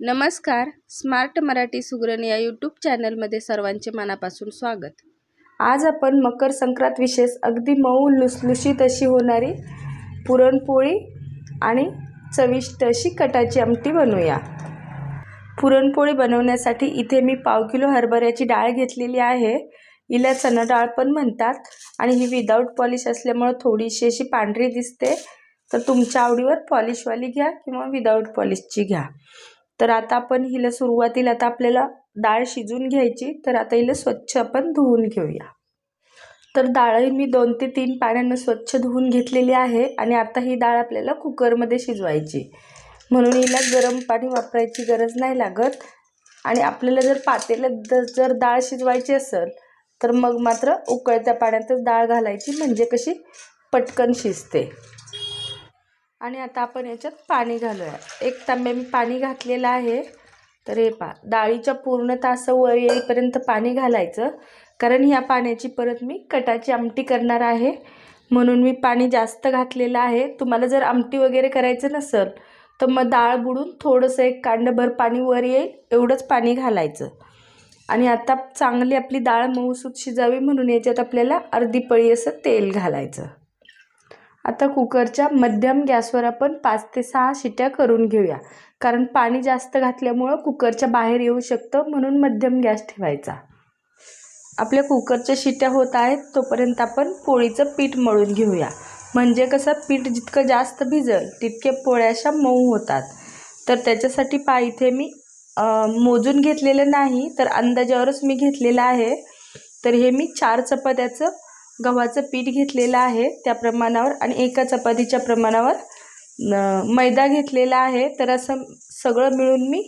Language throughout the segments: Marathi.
नमस्कार. स्मार्ट मराठी सुगरण या यूट्यूब चॅनलमध्ये सर्वांचे मनापासून स्वागत. आज आपण मकर संक्रांत विशेष अगदी मऊ लुसलुशीत अशी होणारी पुरणपोळी आणि चविष्ट अशी कटाची आमटी बनवूया. पुरणपोळी बनवण्यासाठी इथे मी पाव किलो हरभऱ्याची डाळ घेतलेली आहे. हिला चणा डाळ पण म्हणतात आणि ही विदाऊट पॉलिश असल्यामुळं थोडीशी अशी पांढरी दिसते. तर तुमच्या आवडीवर पॉलिशवाली घ्या किंवा विदाऊट पॉलिशची घ्या. तर आता आपण हिला सुरुवातीला आता आपल्याला डाळ शिजून घ्यायची तर आता हिला स्वच्छ आपण धुवून घेऊया. तर डाळ ही मी दोन ते तीन पाण्यानं स्वच्छ धुवून घेतलेली आहे आणि आता ही डाळ आपल्याला कुकरमध्ये शिजवायची. म्हणून हिला गरम पाणी वापरायची गरज नाही लागत आणि आपल्याला जर पातेल्यात जर डाळ शिजवायची असेल तर मग मात्र उकळत्या पाण्यातच डाळ घालायची म्हणजे कशी पटकन शिजते. आणि आता आपण याच्यात पाणी घालूया. एक तांब्या मी पाणी घातलेलं आहे. तर हे पा डाळीच्या पूर्ण तास वर येईपर्यंत पाणी घालायचं. कारण ह्या पाण्याची परत मी कटाची आमटी करणार आहे. म्हणून मी पाणी जास्त घातलेलं आहे. तुम्हाला जर आमटी वगैरे करायचं नसेल तर मग डाळ बुडून थोडंसं एक कांडभर पाणी वर येईल एवढंच पाणी घालायचं. आणि आता चांगली आपली डाळ मऊसूत शिजावी म्हणून याच्यात आपल्याला अर्धी पळी असं तेल घालायचं. आता कुकरच्या मध्यम गॅसवर आपण पाच ते सहा शिट्या करून घेऊया. कारण पाणी जास्त घातल्यामुळं कुकरच्या बाहेर येऊ शकतं म्हणून मध्यम गॅस ठेवायचा. आपल्या कुकरच्या शिट्या होत आहेत तोपर्यंत आपण पोळीचं पीठ मळून घेऊया. म्हणजे कसं पीठ जितकं जास्त भिजल तितके पोळ्या अशा मऊ होतात. तर त्याच्यासाठी पा इथे मी मोजून घेतलेलं नाही तर अंदाजावरच मी घेतलेलं आहे. तर हे मी चार चपात्याचं गव्हाचं पीठ घेतलेलं आहे त्या प्रमाणावर आणि एका चपातीच्या प्रमाणावर मैदा घेतलेला आहे. तर असं सगळं मिळून मी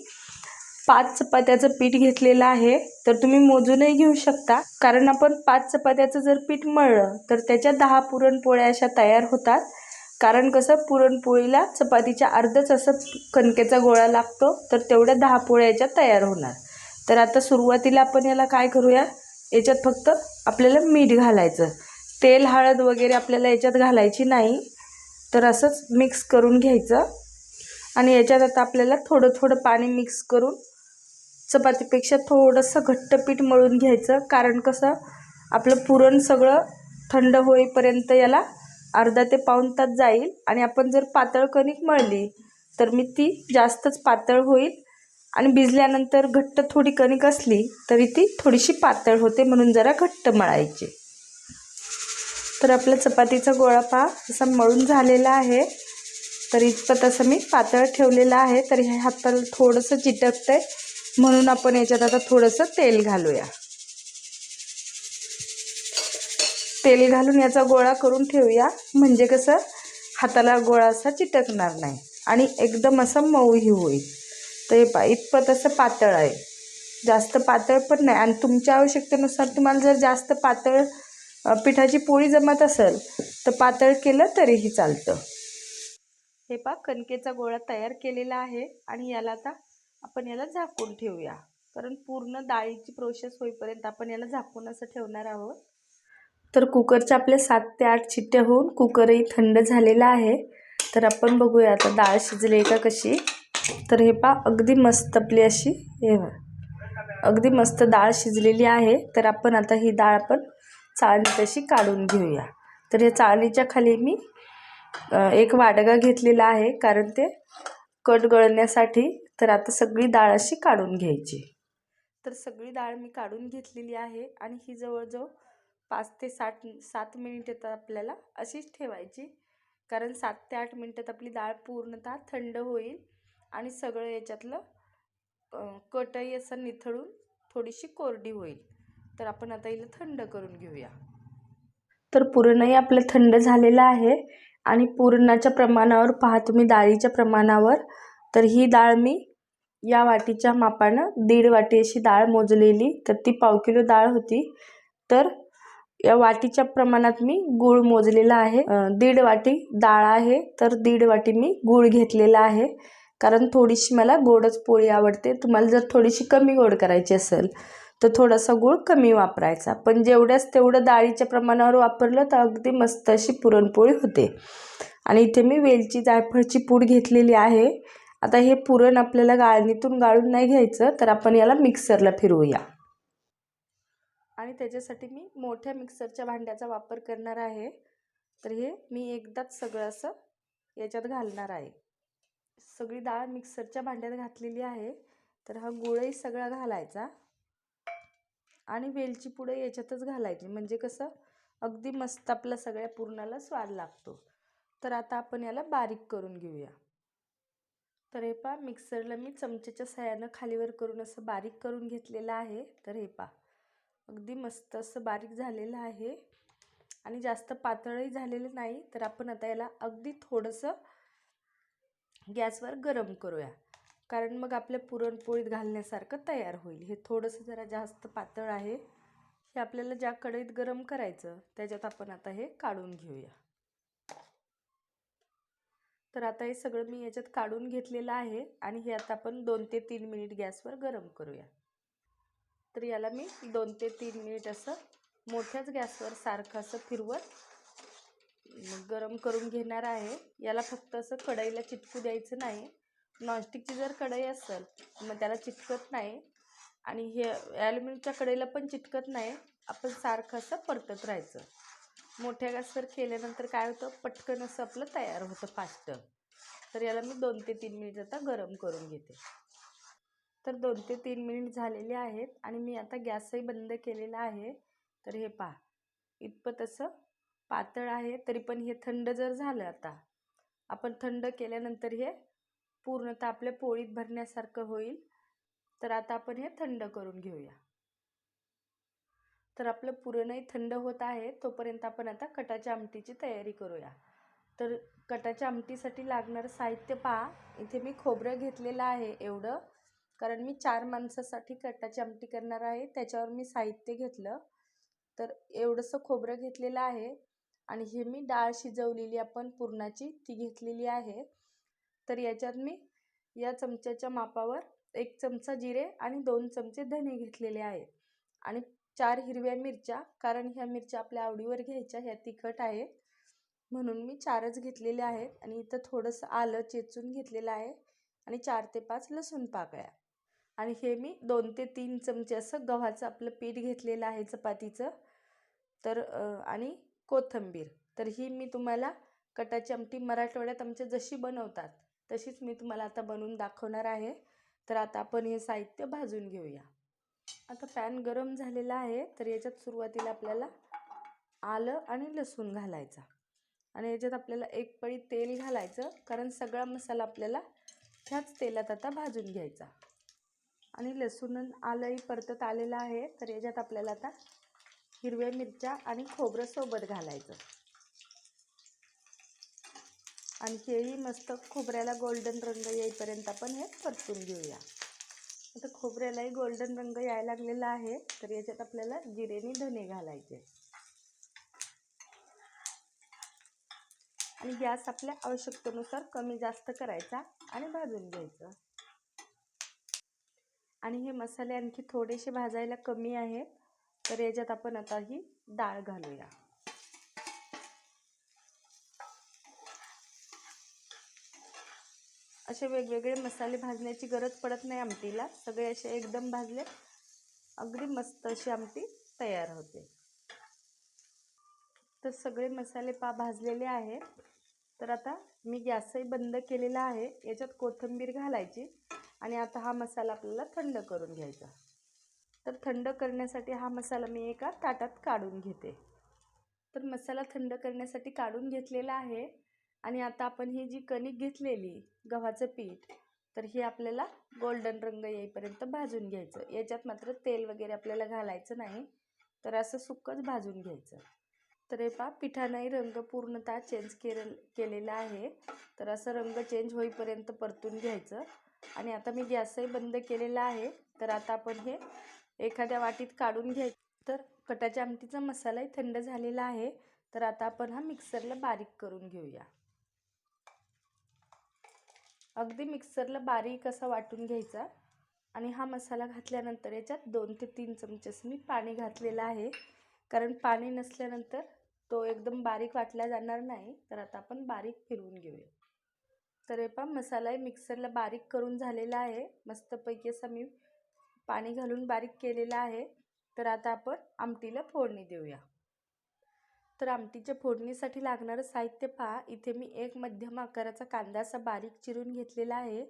पाच चपात्याचं पीठ घेतलेलं आहे. तर तुम्ही मोजूनही घेऊ शकता. कारण आपण पाच चपात्याचं जर पीठ मळलं तर त्याच्या दहा पुरणपोळ्या अशा तयार होतात. कारण कसं पुरणपोळीला चपातीच्या अर्धच असं कणकेचा गोळा लागतो तर तेवढ्या दहा पोळ्या याच्यात तयार होणार. तर आता सुरुवातीला आपण याला काय करूया? याच्यात फक्त आपल्याला मीठ घालायचं. तेल हळद वगैरे आपल्याला याच्यात घालायची नाही. तर असंच मिक्स करून घ्यायचं. आणि याच्यात आता आपल्याला थोडं थोडं पाणी मिक्स करून चपातीपेक्षा थोडंसं घट्ट पीठ मळून घ्यायचं. कारण कसं आपलं पुरण सगळं थंड होईपर्यंत याला अर्धा ते पाऊण तास जाईल. आणि आपण जर पातळ कणिक मळली तर मी ती जास्तच पातळ होईल. आणि भिजल्यानंतर घट्ट थोडी कणिक असली तरी ती थोडीशी पातळ होते म्हणून जरा घट्ट मळायची. तर आपला चपातीचा गोळा पहा असा मळून झालेला आहे. तर इतपत असं मी पातळ ठेवलेलं आहे तर हे हाताला थोडंसं चिटकतं आहे म्हणून आपण याच्यात आता थोडंसं तेल घालूया. तेल घालून याचा गोळा करून ठेवूया. म्हणजे कसं हाताला गोळा असा चिटकणार नाही. आणि एकदम असं मऊही होईल. तर हे पा इतपत असं पातळ आहे. जास्त पातळ पण नाही. आणि तुमच्या आवश्यकतेनुसार तुम्हाला जर जास्त पातळ पिठाची पोळी जमत असेल तर पातळ केलं तरीही चालतं. हे पा कणकेचा गोळा तयार केलेला आहे आणि याला आता आपण याला झाकून ठेवूया. कारण पूर्ण डाळीची प्रोसेस होईपर्यंत आपण याला झाकून असं ठेवणार आहोत. तर कुकरच्या आपल्या सात ते आठ चिट्ट्या होऊन कुकरही थंड झालेला आहे. तर आपण बघूया आता डाळ शिजली का कशी. तर हे पा अगदी मस्त आपली अशी हे अगदी मस्त डाळ शिजलेली आहे. तर आपण आता ही डाळ आपण चाळणी तशी काढून घेऊया. तर या चाळणीच्या खाली मी एक वाडगा घेतलेला आहे कारण ते कट गळण्यासाठी. तर आता सगळी डाळ अशी काढून घ्यायची. तर सगळी डाळ मी काढून घेतलेली आहे आणि ही जवळजवळ पाच ते साठ सात मिनिट तर आपल्याला अशीच ठेवायची. कारण सात ते आठ मिनटात आपली डाळ पूर्णतः थंड होईल. आणि सगळं याच्यातलं कटई असं निथळून थोडीशी कोरडी होईल. तर आपण आता हिला थंड करून घेऊया. तर पुरणही आपलं थंड झालेलं आहे आणि पुरणाच्या प्रमाणावर पहा तुम्ही डाळीच्या प्रमाणावर. तर ही डाळ मी या वाटीच्या मापानं दीड वाटी अशी डाळ मोजलेली तर ती पाव किलो डाळ होती. तर या वाटीच्या प्रमाणात मी गूळ मोजलेला आहे. दीड वाटी डाळ आहे तर दीड वाटी मी गूळ घेतलेला आहे. कारण थोडीशी मला गोडच पोळी आवडते. तुम्हाला जर थोडीशी कमी गोड करायची असेल तर थोडासा गूळ कमी वापरायचा. पण जेवढ्याच तेवढं डाळीच्या प्रमाणावर वापरलं तर अगदी मस्त अशी पुरणपोळी होते. आणि इथे मी वेलची जायफळची पूड घेतलेली आहे. आता हे पुरण आपल्याला गाळणीतून गाळून नाही घ्यायचं तर आपण याला मिक्सरला फिरवूया. आणि त्याच्यासाठी मी मोठ्या मिक्सरच्या भांड्याचा वापर करणार आहे. तर हे मी एकदाच सगळं असं याच्यात घालणार आहे. सगळी डाळ मिक्सरच्या भांड्यात घातलेली आहे. तर हा गुळही सगळा घालायचा. आणि वेलची पुढे याच्यातच घालायची. म्हणजे कसं अगदी मस्त आपला सगळ्या पुरणाला स्वाद लागतो. तर आता आपण याला बारीक करून घेऊया. तर हे पा मिक्सरला मी चमच्याच्या सहाय्यानं खालीवर करून असं बारीक करून घेतलेलं आहे. तर हे पा अगदी मस्त असं बारीक झालेलं आहे. आणि जास्त पातळही झालेलं नाही. तर आपण आता याला अगदी थोडंसं गॅसवर गरम करूया. कारण मग आपल्या पुरणपोळीत घालण्यासारखं तयार होईल. हे थोडंसं जरा जास्त पातळ आहे. हे आपल्याला ज्या कढईत गरम करायचं त्याच्यात आपण आता हे काढून घेऊया. तर आता हे सगळं मी याच्यात काढून घेतलेलं आहे आणि हे आता आपण दोन ते तीन मिनिट गॅसवर गरम करूया. तर याला मी दोन ते तीन मिनिट असं मोठ्याच गॅसवर सारखं असं फिरवत गरम करून घेणार आहे. याला फक्त असं कढईला चिटकू द्यायचं नाही. नॉनस्टिकची जर कढई असेल मग त्याला चिटकत नाही. आणि हे ॲल्युमिनियमच्या कढईला पण चिटकत नाही. आपण सारखं असं परतत राहायचं. मोठ्या गॅसवर केल्यानंतर काय होतं? पटकन असं आपलं तयार होतं फास्ट. तर याला मी दोन ते तीन मिनिट आता गरम करून घेते. तर दोन ते तीन मिनिट झालेले आहेत आणि मी आता गॅसही बंद केलेला आहे. तर हे पहा. इतपत असं पातळ आहे तरी पण हे थंड जर झालं आता आपण थंड केल्यानंतर हे पूर्णतः आपल्या पोळीत भरण्यासारखं होईल. तर आता आपण हे थंड करून घेऊया. तर आपलं पुरणही थंड होत आहे तोपर्यंत आपण आता कटाच्या आमटीची तयारी करूया. तर कटाच्या आमटीसाठी लागणारं साहित्य पहा. इथे मी खोबरं घेतलेलं आहे एवढं कारण मी चार माणसासाठी कटाची आमटी करणार आहे त्याच्यावर मी साहित्य घेतलं. तर एवढंसं खोबरं घेतलेलं आहे. आणि हे मी डाळ शिजवलेली आपण पुरणाची ती घेतलेली आहे. तर याच्यात मी या चमच्याच्या मापावर एक चमचा जिरे आणि दोन चमचे धने घेतलेले आहे. आणि चार हिरव्या मिरच्या कारण ह्या मिरच्या आपल्या आवडीवर घ्यायच्या ह्या तिखट आहेत म्हणून मी चारच घेतलेल्या आहेत आणि इथं थोडंसं आलं चेचून घेतलेलं आहे आणि चार ते पाच लसूण पाकळ्या. आणि हे मी दोन ते तीन चमचे असं गव्हाचं आपलं पीठ घेतलेलं आहे चपातीचं. तर आणि कोथिंबीर. तर ही मी तुम्हाला कटाची आमटी मराठवाड्यात आमच्या जशी बनवतात तशीच मी तुम्हाला आता बनवून दाखवणार आहे. तर आता आपण हे साहित्य भाजून घेऊया. आता पॅन गरम झालेला आहे तर याच्यात सुरुवातीला आपल्याला आलं आणि लसूण घालायचा. आणि याच्यात आपल्याला एक पळी तेल घालायचं कारण सगळा मसाला आपल्याला ह्याच तेलात आता भाजून घ्यायचा. आणि लसूण आलंही परतत आलेलं आहे तर याच्यात आपल्याला आता हिरव्या मिरच्या आणि खोबरं सोबत घालायचं. आणि केळी मस्त खोबऱ्याला गोल्डन रंग येईपर्यंत आपण हे परतून घेऊया. आता खोबऱ्यालाही गोल्डन रंग यायला लागलेला आहे तर याच्यात आपल्याला जिरेनी धने घालायचे. आणि गॅस आपल्या आवश्यकतेनुसार कमी जास्त करायचा आणि भाजून घ्यायचं. आणि हे मसाले आणखी थोडेसे भाजायला कमी आहेत. तर याच्यात आपण आता ही डाळ घालूया. असे वेगवेगळे मसाले भाजण्याची गरज पडत नाही आमटीला. सगळे असे एकदम भाजले. अगदी मस्त अशी आमटी तयार होते. तर सगळे मसाले पा भाजलेले आहेत. तर आता मी गॅसही बंद केलेला आहे. याच्यात कोथिंबीर घालायची आणि आता हा मसाला आपल्याला थंड करून घ्यायचा. तर थंड करण्यासाठी हा मसाला मी एका ताटात काढून घेते. तर मसाला थंड करण्यासाठी काढून घेतलेला आहे आणि आता आपण ही जी कणिक घेतलेली गव्हाचं पीठ तर हे आपल्याला गोल्डन रंग येईपर्यंत भाजून घ्यायचं. याच्यात मात्र तेल वगैरे आपल्याला घालायचं नाही तर असं सुकच भाजून घ्यायचं. तर हे पा पिठानंही रंग पूर्णतः चेंज केले केलेला आहे. तर असं रंग चेंज होईपर्यंत परतून घ्यायचं. आणि आता मी गॅसही बंद केलेला आहे. तर आता आपण हे एखाद्या वाटीत काढून घ्यायचं तर कटाच्या आमटीचा मसालाही थंड झालेला आहे. तर आता आपण हा मिक्सरला बारीक करून घेऊया. अगदी मिक्सरला बारीक असा वाटून घ्यायचा. आणि हा मसाला घातल्यानंतर याच्यात दोन ते तीन चमचेस मी पाणी घातलेलं आहे. कारण पाणी नसल्यानंतर तो एकदम बारीक वाटला जाणार नाही. तर आता आपण बारीक फिरवून घेऊया. तर हे पहा मसाला मिक्सरला बारीक करून झालेला आहे. मस्तपैकी असा मी पाणी घालून बारीक केलेलं आहे. तर आता आपण आमटीला फोडणी देऊया. तर आमटीच्या फोडणीसाठी लागणारं साहित्य पहा. इथे मी एक मध्यम आकाराचा कांदा असा बारीक चिरून घेतलेला आहे.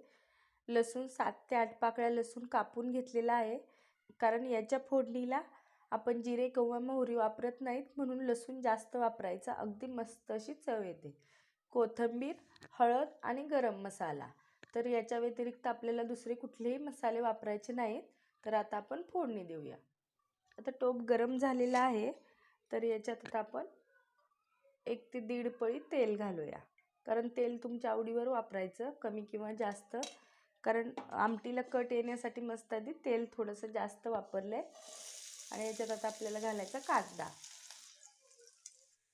लसूण सात ते आठ पाकळ्या लसूण कापून घेतलेला आहे. कारण याच्या फोडणीला आपण जिरे किंवा मोहरी वापरत नाहीत. म्हणून लसूण जास्त वापरायचा. अगदी मस्त अशी चव येते. कोथिंबीर हळद आणि गरम मसाला. तर याच्या व्यतिरिक्त आपल्याला दुसरे कुठलेही मसाले वापरायचे नाहीत. तर आता आपण फोडणी देऊया. आता टोप गरम झालेला आहे तर याच्यात आता आपण एक ते दीड पळी तेल घालूया. कारण तेल तुमच्या आवडीवर वापरायचं कमी किंवा जास्त. कारण आमटीला कट येण्यासाठी मस्त आधी तेल थोडंसं जास्त वापरलं आहे आणि याच्यात आता आपल्याला घालायचा कांदा.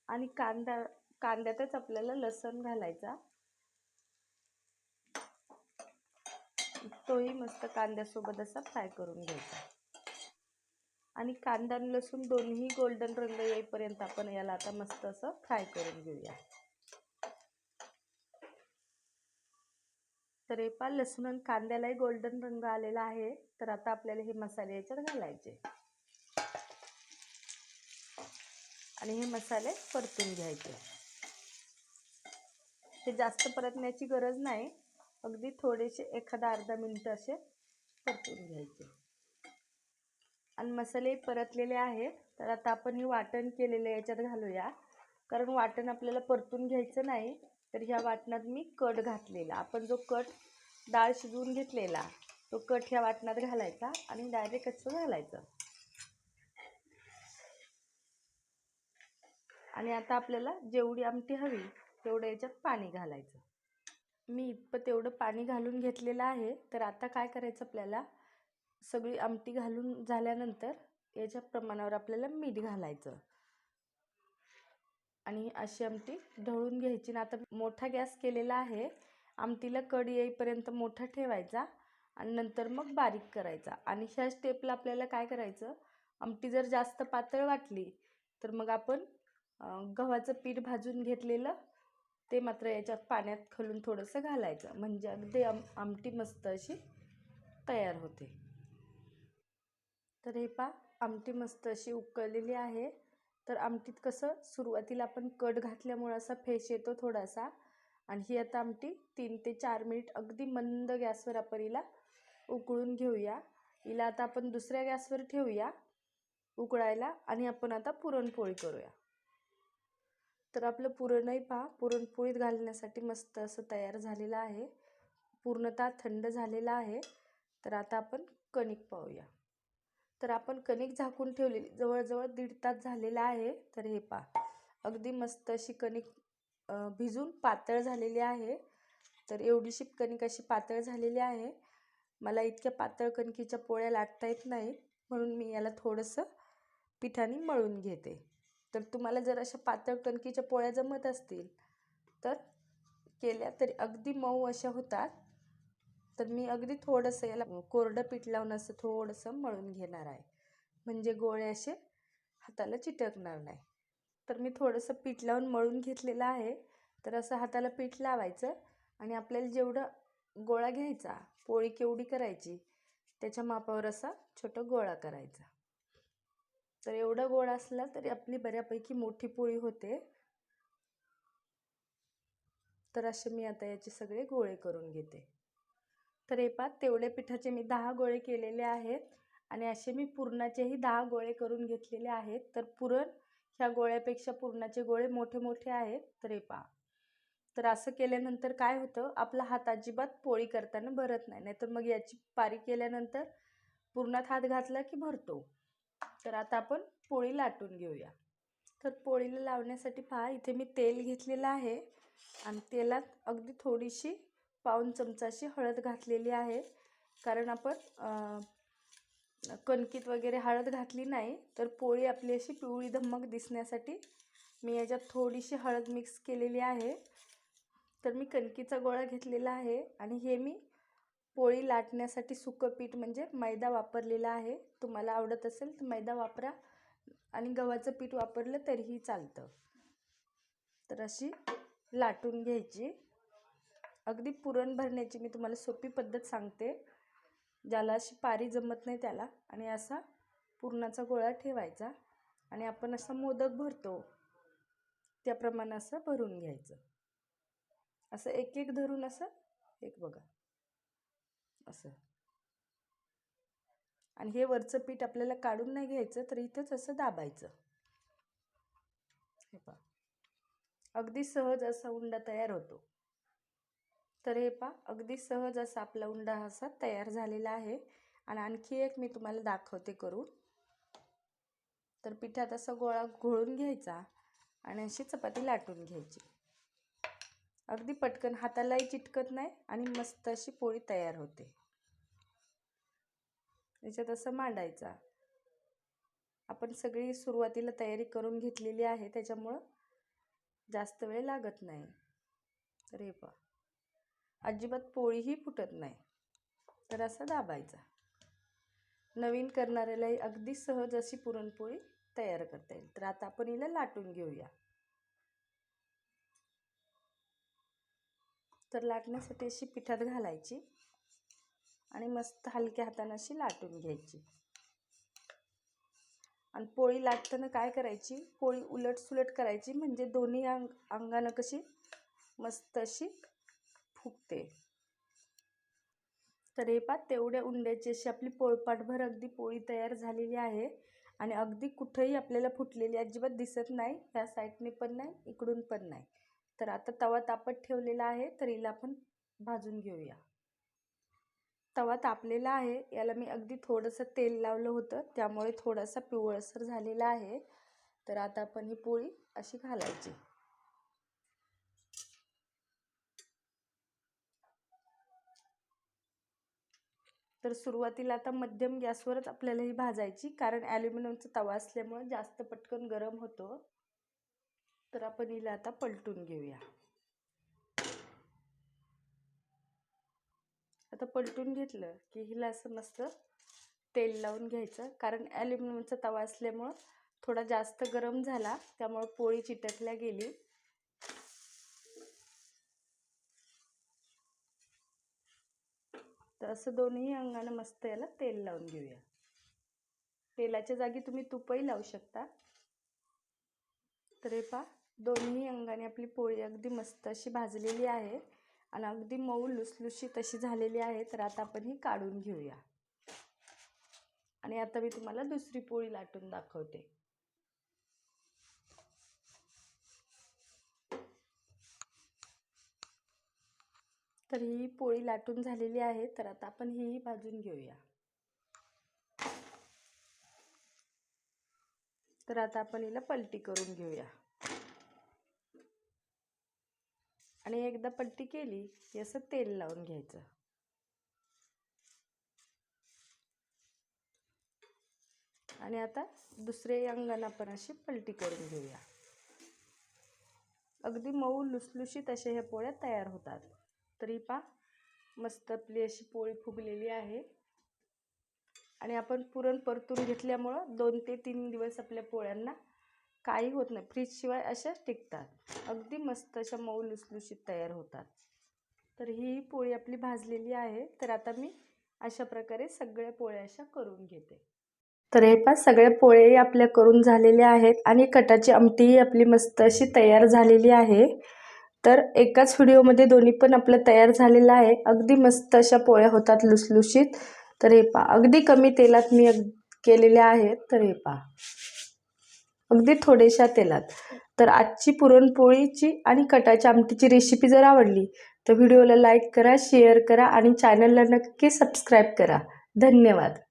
आणि कांदा कांद्यातच आपल्याला लसण घालायचा. तोही मस्त कांद्यासोबत असा फ्राय करून घ्यायचा. आणि कांदा आणि लसूण दोन्ही गोल्डन रंग येईपर्यंत आपण याला आता मस्त असं फ्राय करून घेऊया. तर हे पा लसूण आणि कांद्यालाही गोल्डन रंग आलेला आहे. तर आता आपल्याला हे मसाले याच्यात घालायचे. आणि हे मसाले परतून घ्यायचे. हे जास्त परतण्याची गरज नाही. अगदी थोडेसे एखादा अर्धा मिनटं असे परतून घ्यायचे. आणि मसाले परतलेले आहे तर आता आपण हे वाटण केलेलं याच्यात घालूया. कारण वाटण आपल्याला परतून घ्यायचं नाही तर ह्या वाटणात मी कट घातलेला. आपण जो कट डाळ शिजवून घेतलेला तो कट ह्या वाटणात घालायचा आणि डायरेक्ट असं घालायचं. आणि आता आपल्याला जेवढी आमटी हवी तेवढं याच्यात पाणी घालायचं. मी इतपं तेवढं पाणी घालून घेतलेलं आहे. तर आता काय करायचं आपल्याला? सगळी आमटी घालून झाल्यानंतर याच्या प्रमाणावर आपल्याला मीठ घालायचं. आणि अशी आमटी ढवळून घ्यायची. ना आता मोठा गॅस केलेला आहे. आमटीला कड येईपर्यंत मोठा ठेवायचा आणि नंतर मग बारीक करायचा. आणि ह्या स्टेपला आपल्याला काय करायचं? आमटी जर जास्त पातळ वाटली तर मग आपण गव्हाचं पीठ भाजून घेतलेलं ते मात्र याच्यात पाण्यात खलून थोडंसं घालायचं. म्हणजे अगदी आम आमटी मस्त अशी तयार होते. तर हे पा आमटी मस्त अशी उकळलेली आहे. तर आमटीत कसं सुरुवातीला आपण कट घातल्यामुळं असा फेश येतो थोडासा. आणि ही आता आमटी तीन ते चार मिनिट अगदी मंद गॅसवर आपण हिला उकळून घेऊया. हिला आता आपण दुसऱ्या गॅसवर ठेवूया उकळायला आणि आपण आता पुरणपोळी करूया. तर आपलं पुरणही पहा. पुरणपोळीत घालण्यासाठी मस्त असं तयार झालेलं आहे. पूर्णतः थंड झालेला आहे. तर आता आपण कणिक पाहूया. तर आपण कणिक झाकून ठेवलेली जवळजवळ दीड तास झालेला आहे. तर हे पहा. अगदी मस्त अशी कणिक भिजून पातळ झालेली आहे. तर एवढीशी कणिक अशी पातळ झालेली आहे. मला इतक्या पातळ कणकीच्या पोळ्या लाटता येत नाहीत. म्हणून मी याला थोडंसं पिठाने मळून घेते. तर तुम्हाला जर अशा पातळ कणकीच्या पोळ्या जमत असतील तर केल्या तरी अगदी मऊ अशा होतात. तर मी अगदी थोडंसं याला कोरडं पीठ लावून असं थोडंसं मळून घेणार आहे. म्हणजे गोळे असे हाताला चिटकणार नाही. तर मी थोडंसं पीठ लावून मळून घेतलेलं आहे. तर असं हाताला पीठ लावायचं आणि आपल्याला जेवढं गोळा घ्यायचा पोळी केवढी करायची त्याच्या मापावर असा छोटा गोळा करायचा. तर एवढा गोड असला तरी आपली बऱ्यापैकी मोठी पोळी होते. तर असे मी आता याचे सगळे गोळे करून घेते. तर हे तेवढे पिठाचे मी दहा गोळे केलेले आहेत आणि असे मी पुरणाचेही दहा गोळे करून घेतलेले आहेत. तर पुरण ह्या गोळ्यापेक्षा पुरणाचे गोळे मोठे मोठे आहेत. तर एपा तर असं केल्यानंतर काय होतं आपला हात अजिबात पोळी करताना भरत नाही. नाहीतर मग याची पारी केल्यानंतर पुरणात हात घातला की भरतो. तर आता आपण पोळी लाटून घेऊया. तर पोळीला लावण्यासाठी पहा इथे मी तेल घेतलेलं आहे आणि तेलात अगदी थोडीशी पाऊन चमचाशी हळद घातलेली आहे. कारण आपण कणकीत वगैरे हळद घातली नाही तर पोळी आपली अशी पिवळी धम्मक दिसण्यासाठी मी याच्यात थोडीशी हळद मिक्स केलेली आहे. तर मी कणकीचा गोळा घेतलेला आहे आणि हे मी पोळी लाटण्यासाठी सुकं पीठ म्हणजे मैदा वापरलेला आहे. तुम्हाला आवडत असेल तर मैदा वापरा आणि गव्हाचं पीठ वापरलं तरीही चालतं. तर अशी लाटून घ्यायची. अगदी पुरण भरण्याची मी तुम्हाला सोपी पद्धत सांगते. ज्याला अशी पारी जमत नाही त्याला आणि असा पुरणाचा गोळा ठेवायचा आणि आपण असं मोदक भरतो त्याप्रमाणे असं भरून घ्यायचं. असं एक एक धरून असं एक बघा. असं. आणि हे वरचं पीठ आपल्याला काढून नाही घ्यायचं तर इथंच असं दाबायचं. हे पहा. अगदी सहज असा उंडा तयार होतो. तर हे पहा अगदी सहज असा आपला उंडा असा तयार झालेला आहे. आणि आणखी एक मी तुम्हाला दाखवते करून. तर पिठात असा गोळा घोळून घ्यायचा आणि अशी चपाती लाटून घ्यायची. अगदी पटकन हातालाही चिटकत नाही आणि मस्त अशी पोळी तयार होते. याच्यात असं मांडायचा. आपण सगळी सुरुवातीला तयारी करून घेतलेली आहे त्याच्यामुळं जास्त वेळ लागत नाही. तर हे पहा. अजिबात पोळीही फुटत नाही. तर असं दाबायचा. नवीन करणाऱ्यालाही अगदी सहज अशी पुरणपोळी तयार करता येईल. तर आता आपण हिला लाटून घेऊया. तर लाटण्यासाठी अशी पिठात घालायची आणि मस्त हलक्या हाताने अशी लाटून घ्यायची. आणि पोळी लाटताना काय करायची? पोळी उलट सुलट करायची म्हणजे दोन्ही अंग अंगानं कशी मस्त अशी फुगते. तर हे पा तेवढ्या उंड्याची अशी आपली पोळपाटभर अगदी पोळी तयार झालेली आहे. आणि अगदी कुठंही आपल्याला फुटलेली अजिबात दिसत नाही ह्या साईडने पण नाही इकडून पण नाही. तर आता तवा तापत ठेवलेला आहे तर हिला आपण भाजून घेऊया. तवा तापलेला आहे याला मी अगदी थोडंसं तेल लावलं होतं त्यामुळे थोडासा पिवळसर झालेला आहे. तर आता आपण ही पोळी अशी घालायची. तर सुरुवातीला आता मध्यम गॅसवरच आपल्याला ही भाजायची कारण ॲल्युमिनियमचा तवा असल्यामुळे जास्त पटकन गरम होतो. तर आपण हिला आता पलटून घेऊया. आता पलटून घेतलं की हिला असं मस्त तेल लावून घ्यायचं. कारण ॲल्युमिनियमचा तवा असल्यामुळं थोडा जास्त गरम झाला त्यामुळं पोळी चिटकल्या गेली. तर असं दोन्ही अंगानं मस्त याला तेल लावून घेऊया. तेलाच्या जागी तुम्ही तुपही लावू शकता. तर हे पा दोन्ही अंगाने आपली पोळी अगदी मस्त अशी भाजलेली आहे. आणि अगदी मऊ लुसलुशीत अशी झालेली आहे. तर आता आपण ही काढून घेऊया. आणि आता मी तुम्हाला दुसरी पोळी लाटून दाखवते. तर ही पोळी लाटून झालेली आहे. तर आता आपण ही भाजून घेऊया. तर आता आपण हिला पलटी करून घेऊया. आणि एकदा पलटी केली की असं तेल लावून घ्यायचं. आणि आता दुसरे अंगानं आपण अशी पलटी करून घेऊया. अगदी मऊ लुसलुशीत अशा ह्या पोळ्या तयार होतात. तरी पा मस्त आपली अशी पोळी फुगलेली आहे. आणि आपण पुरण परतून घेतल्यामुळं दोन ते तीन दिवस आपल्या पोळ्यांना काही होत नाही. फ्रीजशिवाय अशाच टिकतात. अगदी मस्त अशा मऊ लुसलुशीत तयार होतात. तर ही पोळी आपली भाजलेली आहे. तर आता मी अशा प्रकारे सगळ्या पोळ्या अशा करून घेते. तर हे पा सगळ्या पोळ्याही आपल्या करून झालेल्या आहेत आणि कटाची आमटीही आपली मस्त अशी तयार झालेली आहे. तर एकाच व्हिडिओमध्ये दोन्ही पण आपलं तयार झालेलं आहे. अगदी मस्त अशा पोळ्या होतात लुसलुशीत. तर हे पा अगदी कमी तेलात मी अग केलेल्या आहेत. तर हे पा अगदी थोड्याशा तेलात. तर आजची पुरणपोळीची आणि कटाच्या आमटीची रेसिपी जर आवडली तर व्हिडिओला लाईक करा शेअर करा आणि चॅनलला नक्की सबस्क्राईब करा. धन्यवाद.